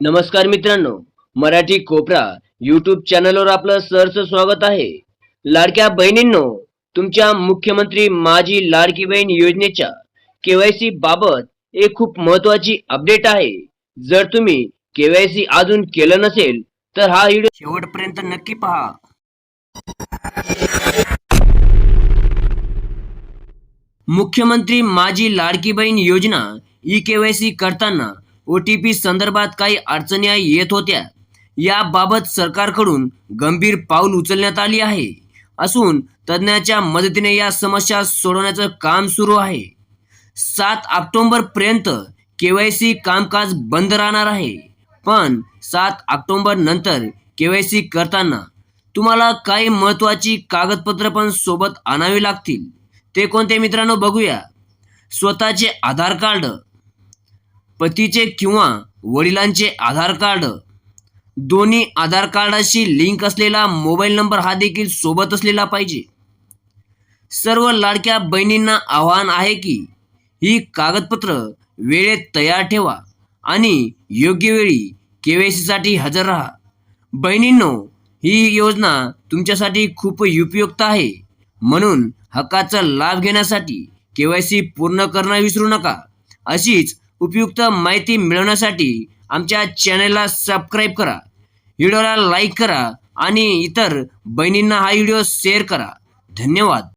नमस्कार मित्रांनो मराठी कोपरा युट्यूब चॅनलवर आपलं सहर्ष स्वागत आहे. लाडक्या बहिणींनो तुमच्या मुख्यमंत्री माझी लाडकी बहीण योजनेच्या केवायसी बाबत एक खूप महत्वाची अपडेट आहे. जर तुम्ही केवायसी अजून केलं नसेल तर हा व्हिडिओ शेवटपर्यंत नक्की पहा. मुख्यमंत्री माझी लाडकी बहीण योजना ई केवायसी करताना ओ टी पी संदर्भात काही अडचणी येत होत्या. याबाबत सरकारकडून गंभीर पाऊल उचलण्यात आली आहे. असून तज्ज्ञाच्या मदतीने या समस्या सोडवण्याचं काम सुरू आहे. सात ऑक्टोबर पर्यंत केवायसी कामकाज बंद राहणार आहे. पण सात ऑक्टोंबर नंतर केवायसी करताना तुम्हाला काही महत्वाची कागदपत्र पण सोबत आणावी लागतील. ते कोणते मित्रांनो बघूया. स्वतःचे आधार कार्ड पतीचे किंवा वडिलांचे आधार कार्ड. दोन्ही आधार कार्डाशी लिंक असलेला मोबाईल नंबर हा देखील सोबत असलेला पाहिजे. सर्व लाडक्या बहिणींना आव्हान आहे की ही कागदपत्र वेळेत तयार ठेवा आणि योग्य वेळी के साठी हजर राहा. बहिणींनो ही योजना तुमच्यासाठी खूप उपयुक्त आहे. म्हणून हक्काचा लाभ घेण्यासाठी केवायसी पूर्ण करणं विसरू नका. अशीच उपयुक्त माहिती मिळवण्यासाठी आमच्या चॅनलला सबस्क्राईब करा व्हिडिओला लाईक करा आणि इतर बहिणींना हा व्हिडिओ शेअर करा. धन्यवाद.